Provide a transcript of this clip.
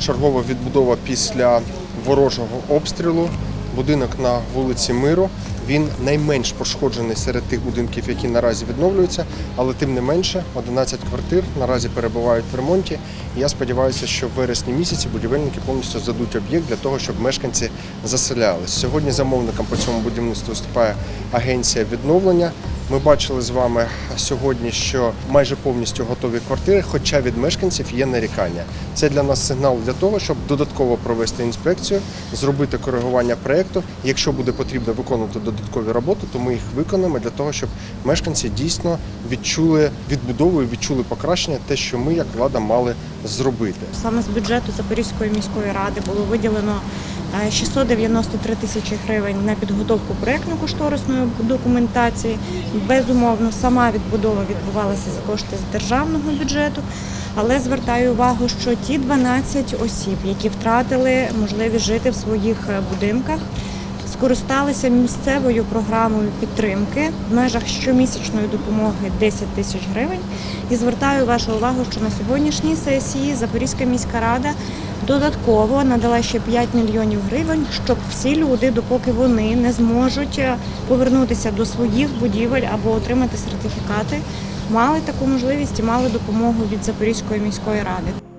Чергова відбудова після ворожого обстрілу. Будинок на вулиці Миру. Він найменш пошкоджений серед тих будинків, які наразі відновлюються, але тим не менше 11 квартир наразі перебувають в ремонті. Я сподіваюся, що в вересні місяці будівельники повністю здадуть об'єкт для того, щоб мешканці заселялись. Сьогодні замовником по цьому будівництву виступає агенція відновлення. Ми бачили з вами сьогодні, що майже повністю готові квартири, хоча від мешканців є нарікання. Це для нас сигнал для того, щоб додатково провести інспекцію, зробити коригування проєкту. Якщо буде потрібно виконувати додаткові роботи, то ми їх виконаємо для того, щоб мешканці дійсно відчули відбудову і відчули покращення, те, що ми як влада мали зробити. Саме з бюджету Запорізької міської ради було виділено е, 693 тисячі гривень на підготовку проєктно-кошторисної документації. Безумовно, сама відбудова відбувалася за кошти з державного бюджету. Але звертаю увагу, що ті 12 осіб, які втратили можливість жити в своїх е, будинках, скористалися місцевою програмою підтримки в межах щомісячної допомоги 10 тисяч гривень. І звертаю вашу увагу, що на сьогоднішній сесії Запорізька міська рада додатково надала ще 5 мільйонів гривень, щоб всі люди, допоки вони не зможуть е, повернутися до своїх будівель або отримати сертифікати, мали таку можливість і мали допомогу від Запорізької міської ради.